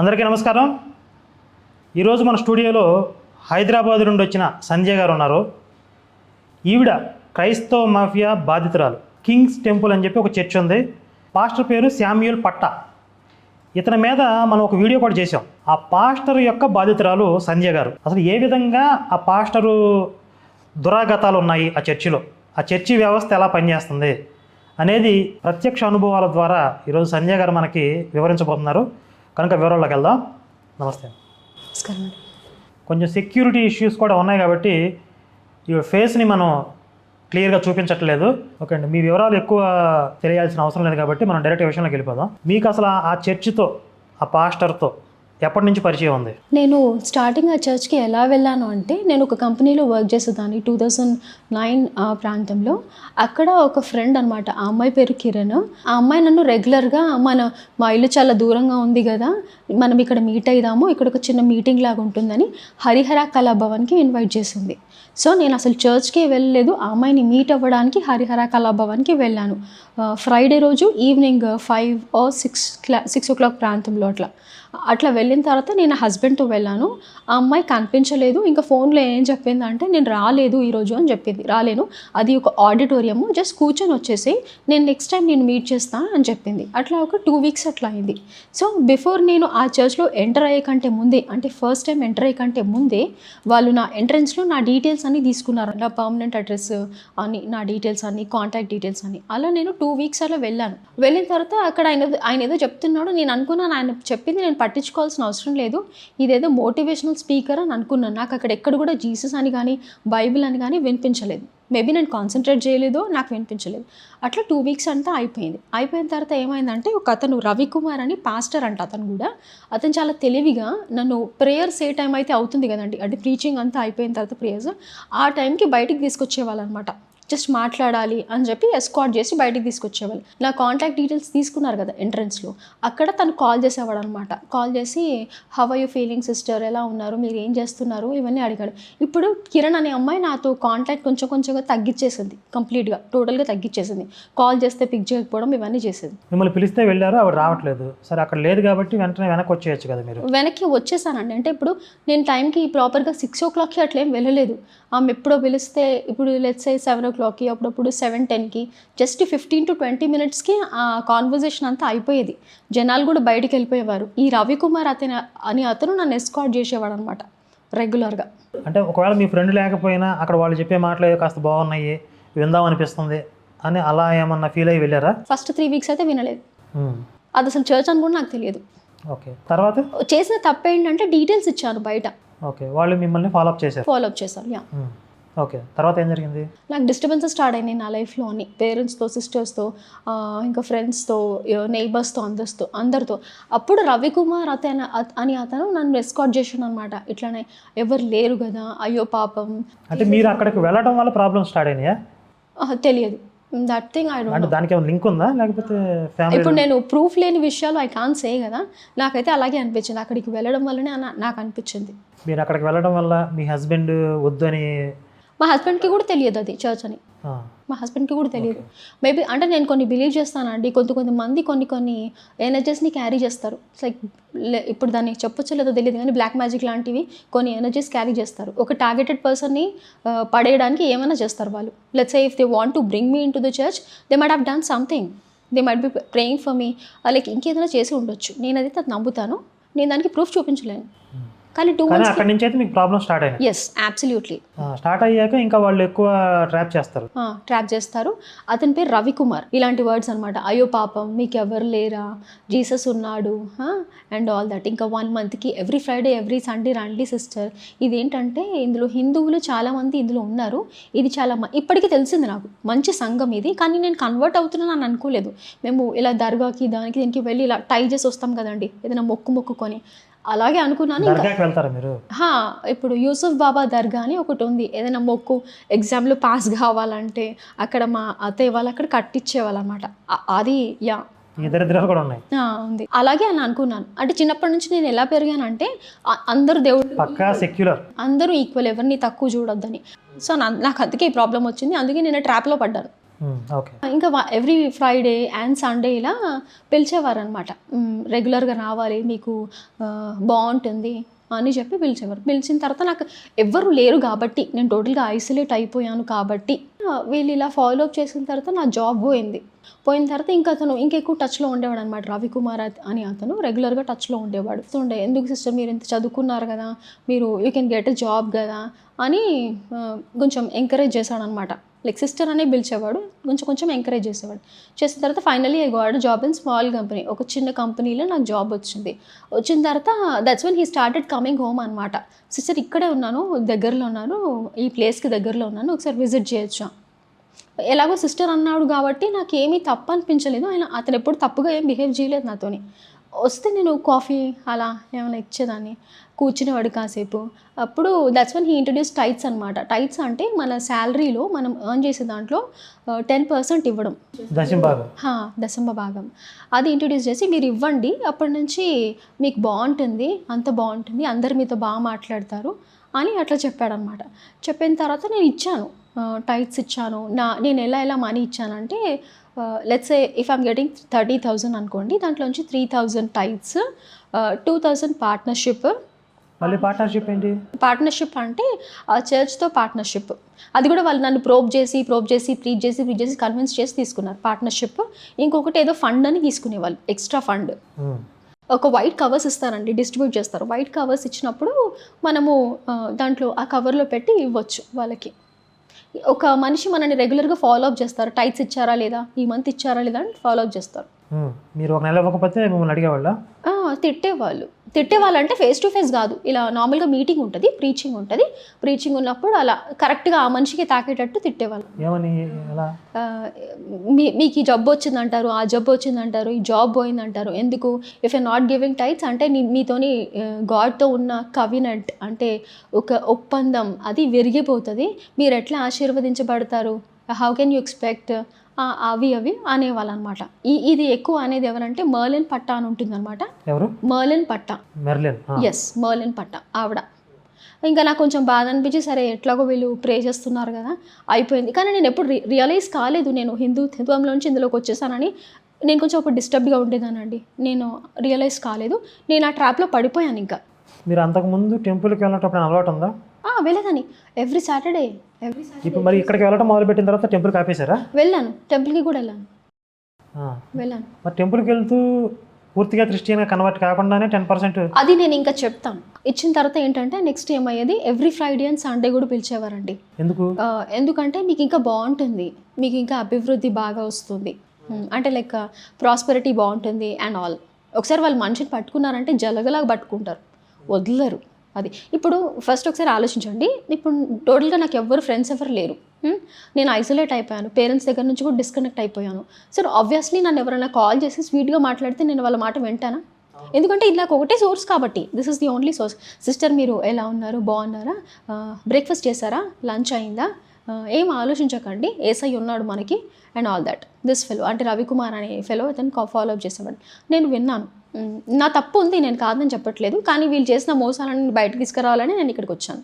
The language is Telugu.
అందరికీ నమస్కారం. ఈరోజు మన స్టూడియోలో హైదరాబాద్ నుండి వచ్చిన సంజయ్ గారు ఉన్నారు. ఈవిడ క్రైస్తవ మాఫియా బాధితురాలు కింగ్స్ టెంపుల్ అని చెప్పి ఒక చర్చ్ ఉంది. పాస్టర్ పేరు శామ్యూల్ పట్టా. ఇతని మీద మనం ఒక వీడియో కూడా చేసాం ఆ పాస్టర్ యొక్క బాధితురాలు సంజయ్ గారు. అసలు ఏ విధంగా ఆ పాస్టరు దురాగతాలు ఉన్నాయి ఆ చర్చిలో? ఆ చర్చి వ్యవస్థ ఎలా పనిచేస్తుంది? అనేది ప్రత్యక్ష అనుభవాల ద్వారా ఈరోజు సంజయ్ గారు మనకి వివరించబోతున్నారు. కనుక వివరాల్లోకి వెళ్దాం. నమస్తే. నమస్కారం కొంచెం సెక్యూరిటీ ఇష్యూస్ కూడా ఉన్నాయి కాబట్టి ఈ ఫేస్ని మనం క్లియర్గా చూపించట్లేదు. ఓకే అండి. మీ వివరాలు ఎక్కువ తెలియాల్సిన అవసరం లేదు కాబట్టి మనం డైరెక్ట్ విషయంలోకి వెళ్ళిపోదాం. మీకు అసలు ఆ చర్చితో ఆ పాస్టర్తో ఎప్పటి నుంచి పరిచయం ఉంది? నేను స్టార్టింగ్ ఆ చర్చ్కి ఎలా వెళ్ళాను అంటే నేను ఒక కంపెనీలో వర్క్ చేసేదాన్ని టూ థౌజండ్ నైన్ ప్రాంతంలో. అక్కడ ఒక ఫ్రెండ్ అనమాట ఆ అమ్మాయి పేరు కిరణ్. ఆ అమ్మాయి నన్ను రెగ్యులర్గా మన మా ఇల్లు చాలా దూరంగా ఉంది కదా మనం ఇక్కడ మీట్ అయిదాము ఇక్కడ ఒక చిన్న మీటింగ్ లాగా ఉంటుందని హరిహర కళాభవన్కి ఇన్వైట్ చేసింది. సో నేను అసలు చర్చ్కి వెళ్ళలేదు ఆ అమ్మాయిని మీట్ అవ్వడానికి హరిహర కళాభవన్కి వెళ్ళాను. ఫ్రైడే రోజు ఈవినింగ్ ఫైవ్ ఓ సిక్స్ క్లా సిక్స్ ఓ క్లాక్ ప్రాంతంలో అట్లా. అట్లా వెళ్ళిన తర్వాత నేను హస్బెండ్తో వెళ్ళాను. ఆ అమ్మాయి కనిపించలేదు. ఇంకా ఫోన్లో ఏం చెప్పింది అంటే నేను రాలేదు ఈరోజు అని చెప్పింది. రాలేను. అది ఒక ఆడిటోరియము జస్ట్ కూర్చొని వచ్చేసి నేను నెక్స్ట్ టైం నేను మీట్ చేస్తాను అని చెప్పింది. అట్లా ఒక టూ వీక్స్ అట్లా అయింది. సో బిఫోర్ నేను ఆ చర్చ్లో ఎంటర్ అయ్యే కంటే ముందే అంటే ఫస్ట్ టైం ఎంటర్ అయ్యే కంటే ముందే వాళ్ళు నా ఎంట్రన్స్లో నా డీటెయిల్స్ అన్ని తీసుకున్నారు. నా పర్మనెంట్ అడ్రస్ అని నా డీటెయిల్స్ అన్ని కాంటాక్ట్ డీటెయిల్స్ అని అలా నేను టూ వీక్స్ అలా వెళ్ళాను. వెళ్ళిన తర్వాత అక్కడ ఆయన ఆయన ఏదో చెప్తున్నాడు. నేను అనుకున్నాను ఆయన చెప్పింది నేను పట్టించుకోవాల్సిన అవసరం లేదు. ఇదేదో మోటివేషనల్ స్పీకర్ అని అనుకున్నాను. నాకు అక్కడ ఎక్కడ కూడా జీసస్ అని కానీ బైబిల్ అని కానీ వినిపించలేదు. మేబీ నేను కాన్సన్ట్రేట్ చేయలేదో నాకు వినిపించలేదు. అట్లా టూ వీక్స్ అంతా అయిపోయింది. అయిపోయిన తర్వాత ఏమైందంటే ఒక అతను రవికుమార్ అని పాస్టర్ అంట అతను కూడా. అతను చాలా తెలివిగా నన్ను ప్రేయర్స్ ఏ టైం అయితే అవుతుంది కదండి అంటే ప్రీచింగ్ అంతా అయిపోయిన తర్వాత ప్రేయర్స్ ఆ టైంకి బయటికి తీసుకొచ్చేవాళ్ళు అనమాట జస్ట్ మాట్లాడాలి అని చెప్పి ఎస్కాట్ చేసి బయటికి తీసుకొచ్చేవాళ్ళు. నా కాంటాక్ట్ డీటెయిల్స్ తీసుకున్నారు కదా ఎంట్రన్స్లో అక్కడ తను కాల్ చేసేవాడు అనమాట కాల్ చేసి హవ్ యూ ఫీలింగ్ సిస్టర్ ఎలా ఉన్నారు? మీరు ఏం చేస్తున్నారు? ఇవన్నీ అడిగాడు. ఇప్పుడు కిరణ్ అనే అమ్మాయి నాతో కాంటాక్ట్ కొంచెం కొంచెంగా తగ్గించేసింది కంప్లీట్గా టోటల్గా తగ్గించేసింది కాల్ చేస్తే పిక్ చేయకపోవడం ఇవన్నీ చేసేది. మిమ్మల్ని పిలిస్తే వెళ్ళారు? ఆవిడ రావట్లేదు. సరే అక్కడ లేదు కాబట్టి వెంటనే వెనక్కి వచ్చేయచ్చు కదా మీరు. వెనక్కి వచ్చేసానండి. అంటే ఇప్పుడు నేను టైంకి ప్రాపర్గా సిక్స్ ఓ క్లాక్కి అట్లా వెళ్ళలేదు. ఆమె ఎప్పుడో పిలిస్తే ఇప్పుడు లెట్స్ సెవెన్ ఓ క్లాక్కి అప్పుడప్పుడు సెవెన్ టెన్కి జస్ట్ ఫిఫ్టీన్ టు ట్వంటీ మినిట్స్కి ఆ కాన్వర్జేషన్ అంతా అయిపోయేది. జనాలు కూడా బయటికి వెళ్ళిపోయేవారు. ఈ రవికుమార్ అతను అని అతను నన్ను ఎస్కాట్ చేసేవాడు అనమాట రెగ్యులర్గా అంటే ఒకవేళ మీ ఫ్రెండ్ లేకపోయినా అక్కడ వాళ్ళు చెప్పే మాటలు కాస్త బాగున్నాయి విందాం అనిపిస్తుంది అని అలా ఏమన్నా ఫీల్ అయ్యి వెళ్ళారా? ఫస్ట్ త్రీ వీక్స్ అయితే వినలేదు. ఉమ్, అది అసలు చర్చ్ అని కూడా నాకు తెలియదు. ఓకే తర్వాత? చేసిన తప్పు ఏంటంటే డీటెయిల్స్ ఇచ్చాను బయట. ఓకే వాళ్ళు మిమ్మల్ని ఫాలో అప్ చేశారు. ఫాలో అప్ చేశాను యా ఉమ్, ఓకే. తర్వాత ఏం జరిగింది? నాకు డిస్టర్బెన్సెస్ స్టార్ట్ అయినాయి నా లైఫ్లో అని పేరెంట్స్తో సిస్టర్స్తో ఇంకా ఫ్రెండ్స్తో నైబర్స్తో అందరితో అందరితో. అప్పుడు రవికుమార్ అతను అత- అని అతను నన్ను ఎస్కాట్ చేసాను అనమాట ఇట్లానే ఎవరు లేరు కదా అయ్యో పాపం. అంటే మీరు అక్కడికి వెళ్ళడం వల్ల ప్రాబ్లమ్ స్టార్ట్ అయినాయా? తెలియదు. దట్ థింగ్ ఐ డోంట్ దానికి ఏమైనా లింక్ ఉందా? లేకపోతే ఫ్యామిలీ ఇప్పుడు నేను ప్రూఫ్ లేని విషయాలు ఐ కాన్ సే కదా. నాకైతే అలాగే అనిపించింది. అక్కడికి వెళ్ళడం వల్లనే నాకు అనిపించింది. మీరు అక్కడికి వెళ్ళడం వల్ల మీ హస్బెండ్ వద్దని మా హస్బెండ్కి కూడా తెలియదు అది చర్చ్ అని. మా హస్బెండ్కి కూడా తెలియదు. మేబీ అంటే నేను కొన్ని బిలీవ్ చేస్తానండి. కొంత కొంతమంది కొన్ని కొన్ని ఎనర్జీస్ని క్యారీ చేస్తారు. లైక్ ఇప్పుడు దాన్ని చెప్పొచ్చో లేదో తెలియదు కానీ బ్లాక్ మ్యాజిక్ లాంటివి కొన్ని ఎనర్జీస్ క్యారీ చేస్తారు. ఒక టార్గెటెడ్ పర్సన్ని పడేయడానికి ఏమైనా చేస్తారు వాళ్ళు. Let's if they want to bring me into the church they might have done something they might be praying for me like ఇంకేదైనా చేసి ఉండొచ్చు. నేను అది నమ్ముతాను. నేను దానికి ప్రూఫ్ చూపించలేను. కానీ టూ కానీ మంత్స్ అక్కడి నుంచి అయితే మీకు problem start yes absolutely start అయ్యాక ఇంకా వాళ్ళు ఎక్కువ ట్రాప్ చేస్తారు. ట్రాప్ చేస్తారు. అతని పేరు రవికుమార్. ఇలాంటి వర్డ్స్ అనమాట అయ్యో పాపం మీకు ఎవరు లేరా? జీసస్ ఉన్నాడు అండ్ ఆల్ దట్ ఇంకా వన్ మంత్కి ఎవ్రీ ఫ్రైడే ఎవ్రీ సండే రండి సిస్టర్ ఇదేంటంటే ఇందులో హిందువులు చాలామంది ఇందులో ఉన్నారు. ఇది చాలా ఇప్పటికీ తెలిసింది నాకు. మంచి సంఘం ఇది. కానీ నేను కన్వర్ట్ అవుతున్నాను అని అనుకోలేదు. మేము ఇలా దర్గాకి దానికి దీనికి వెళ్ళి ఇలా టై చేసి వస్తాం కదండి. ఏదైనా మొక్కు మొక్కుకొని. అలాగే అనుకున్నాను. దర్గాకి వెళ్తారా మీరు? హా, ఇప్పుడు యూసుఫ్ బాబా దర్గా అని ఒకటి ఉంది. ఏదైనా మొక్కు ఎగ్జామ్లో పాస్ కావాలంటే అక్కడ మా అత్తయ్య వాళ్ళు అక్కడ కట్టించేవాళ్ళు అనమాట అది యా. కూడా ఉన్నాయి. ఉంది. అలాగే అని అనుకున్నాను. అంటే చిన్నప్పటి నుంచి నేను ఎలా పెరిగానంటే అందరూ దేవుడు పక్కా సెక్యులర్ అందరూ ఈక్వల్ ఎవరిని తక్కువ చూడొద్దని. సో నాకు అందుకే ఈ ప్రాబ్లం వచ్చింది. అందుకే నేను ట్రాప్లో పడ్డాను. Hmm, ఇంకా ఎవ్రీ ఫ్రైడే అండ్ సండే ఇలా పిలిచేవారు అనమాట రెగ్యులర్గా రావాలి మీకు బాగుంటుంది అని చెప్పి పిలిచేవారు. పిలిచిన తర్వాత నాకు ఎవ్వరు లేరు కాబట్టి నేను టోటల్గా ఐసోలేట్ అయిపోయాను కాబట్టి వీళ్ళు ఇలా ఫాలో అప్ చేసిన తర్వాత నా జాబ్ పోయింది. పోయిన తర్వాత ఇంకా అతను ఇంకెక్కువ టచ్లో ఉండేవాడు అనమాట రవికుమార్ అని అతను రెగ్యులర్గా టచ్లో ఉండేవాడు. ఉండే ఎందుకు సిస్టర్ మీరు ఇంత చదువుకున్నారు కదా మీరు you can get a job కదా అని కొంచెం ఎంకరేజ్ చేశాడనమాట లైక్ సిస్టర్ అనే పిలిచేవాడు కొంచెం కొంచెం ఎంకరేజ్ చేసేవాడు. చేసిన తర్వాత finally I got job in small company ఒక చిన్న కంపెనీలో నాకు జాబ్ వచ్చింది. వచ్చిన తర్వాత that's one he started coming home అనమాట సిస్టర్ ఇక్కడే ఉన్నాను దగ్గరలో ఉన్నాను ఈ ప్లేస్కి దగ్గరలో ఉన్నాను ఒకసారి విజిట్ చేయొచ్చా? ఎలాగో సిస్టర్ అన్నాడు కాబట్టి నాకు ఏమీ తప్పు అనిపించలేదు ఆయన అతను ఎప్పుడు తప్పుగా ఏం బిహేవ్ చేయలేదు నాతోని. వస్తే నేను కాఫీ అలా ఏమైనా ఇచ్చేదాన్ని. కూర్చునేవాడు కాసేపు. అప్పుడు that's one he introduce tithes అనమాట టైట్స్ అంటే మన శాలరీలో మనం ఎర్న్ చేసే దాంట్లో టెన్ పర్సెంట్ ఇవ్వడం. దశం భాగం. హా, దశమ భాగం. అది ఇంట్రడ్యూస్ చేసి మీరు ఇవ్వండి అప్పటి నుంచి మీకు బాగుంటుంది అంత బాగుంటుంది అందరు మీతో బాగా మాట్లాడతారు. అని అట్లా చెప్పాడనమాట. చెప్పిన తర్వాత నేను ఇచ్చాను. టైట్స్ ఇచ్చాను. నా నేను ఎలా ఎలా money ఇచ్చానంటే let's if I'm getting thirty thousand అనుకోండి దాంట్లోంచి three thousand tithes two thousand partnership మళ్ళీ పార్ట్నర్షిప్ ఏంటి? పార్ట్నర్షిప్ అంటే ఆ చర్చ్తో పార్ట్నర్షిప్ అది కూడా వాళ్ళు నన్ను ప్రోబ్ చేసి ప్రోబ్ చేసి ప్రీచ్ చేసి ప్రీచ్ చేసి కన్విన్స్ చేసి తీసుకున్నారు. పార్ట్నర్షిప్ ఇంకొకటి ఏదో ఫండ్ అని తీసుకునేవాళ్ళు. Extra fund. ఒక వైట్ కవర్స్ ఇస్తారండి డిస్ట్రిబ్యూట్ చేస్తారు. వైట్ కవర్స్ ఇచ్చినప్పుడు మనము దాంట్లో ఆ కవర్లో పెట్టి ఇవ్వచ్చు వాళ్ళకి. ఒక మనిషి మనని రెగ్యులర్గా ఫాలో అప్ చేస్తారు. టైట్స్ ఇచ్చారా లేదా? ఈ మంత్ ఇచ్చారా లేదా అని ఫాలో అప్ చేస్తారు. మీరు ఒక నెల ఇవ్వకపోతే మిమ్మల్ని అడిగేవాళ్ళ? ఆ, తిట్టేవాళ్ళు. తిట్టేవాళ్ళు అంటే ఫేస్ టు ఫేస్ కాదు. ఇలా నార్మల్గా మీటింగ్ ఉంటుంది ప్రీచింగ్ ఉంటుంది. ప్రీచింగ్ ఉన్నప్పుడు అలా కరెక్ట్గా ఆ మనిషికి తాకేటట్టు తిట్టేవాళ్ళు. మీ మీకు ఈ జబ్బు వచ్చిందంటారు ఆ జబ్బు వచ్చిందంటారు ఈ జాబ్ పోయిందంటారు ఎందుకు? If you not giving tithes అంటే మీతోని గాడ్తో ఉన్న కవినెంట్ అంటే ఒక ఒప్పందం అది విరిగిపోతుంది. మీరు ఎట్లా ఆశీర్వదించబడతారు? హౌ కెన్ యూ ఎక్స్పెక్ట్ అవి అవి అనేవాళ్ళు అనమాట ఈ ఇది ఎక్కువ అనేది ఎవరంటే మర్లిన్ పట్ట అని ఉంటుందన్నమాట. ఎవరు? మర్లిన్ పట్ట. మెర్లిన్. ఎస్ మర్లిన్ పట్ట ఆవిడ. ఇంకా నాకు కొంచెం బాధ అనిపించి సరే ఎట్లాగో వీళ్ళు ప్రే చేస్తున్నారు కదా అయిపోయింది. కానీ నేను ఎప్పుడు రియలైజ్ కాలేదు నేను హిందూ హిందుత్వంలోంచి ఇందులోకి వచ్చేసానని. నేను కొంచెం ఒక డిస్టర్బ్గా ఉండేదానండి. నేను రియలైజ్ కాలేదు. నేను ఆ ట్రాప్లో పడిపోయాను ఇంకా. మీరు అంతకుముందు టెంపుల్కి వెళ్ళినప్పుడు అలవాటు ఉందా? వెళ్ళేదాన్ని. ఎవ్రీ సాటర్డే ఎవ్రీ ఇప్పుడు మరి ఇక్కడికి వెళ్ళడం మొదలుపెట్టిన తర్వాత టెంపుల్కి ఆపేశారా? వెళ్ళాను. టెంపుల్కి కూడా వెళ్ళాను. వెళ్ళాను. మరి టెంపుల్కి వెళ్తూ పూర్తిగా క్రిస్టియన్గా కన్వర్ట్ కాకుండానే టెన్ పర్సెంట్ అది నేను ఇంకా చెప్తాను. ఇచ్చిన తర్వాత ఏంటంటే నెక్స్ట్ ఏమయ్యేది ఎవ్రీ ఫ్రైడే అండ్ సండే కూడా పిలిచేవారండి. ఎందుకు? ఎందుకంటే మీకు ఇంకా బాగుంటుంది. మీకు ఇంకా అభివృద్ధి బాగా వస్తుంది. అంటే లైక్ ప్రాస్పెరిటీ బాగుంటుంది అండ్ ఆల్ ఒకసారి వాళ్ళు మనిషిని పట్టుకున్నారంటే జలగలాగా పట్టుకుంటారు. వదలరు. అది. ఇప్పుడు ఫస్ట్ ఒకసారి ఆలోచించండి. ఇప్పుడు టోటల్గా నాకు ఎవ్వరు ఫ్రెండ్స్ ఎవరు లేరు. నేను ఐసోలేట్ అయిపోయాను. పేరెంట్స్ దగ్గర నుంచి కూడా డిస్కనెక్ట్ అయిపోయాను. సో ఆబ్వియస్లీ నన్ను ఎవరైనా కాల్ చేసి స్వీట్గా మాట్లాడితే నేను వాళ్ళ మాట వింటానా? ఎందుకంటే ఇది నాకు ఒకటే సోర్స్ కాబట్టి. This is the only source sister మీరు ఎలా ఉన్నారు? బాగున్నారా? బ్రేక్ఫాస్ట్ చేశారా? లంచ్ అయిందా? ఏం ఆలోచించకండి. ఏసై ఉన్నాడు మనకి and all that this fellow అంటే రవికుమార్ అనే ఫెలో అతను ఫాలో అప్ చేసేవాడు. నేను విన్నాను. నా తప్పు ఉంది నేను కాదని చెప్పట్లేదు. కానీ వీళ్ళు చేసిన మోసాలను బయటకు తీసుకురావాలని నేను ఇక్కడికి వచ్చాను.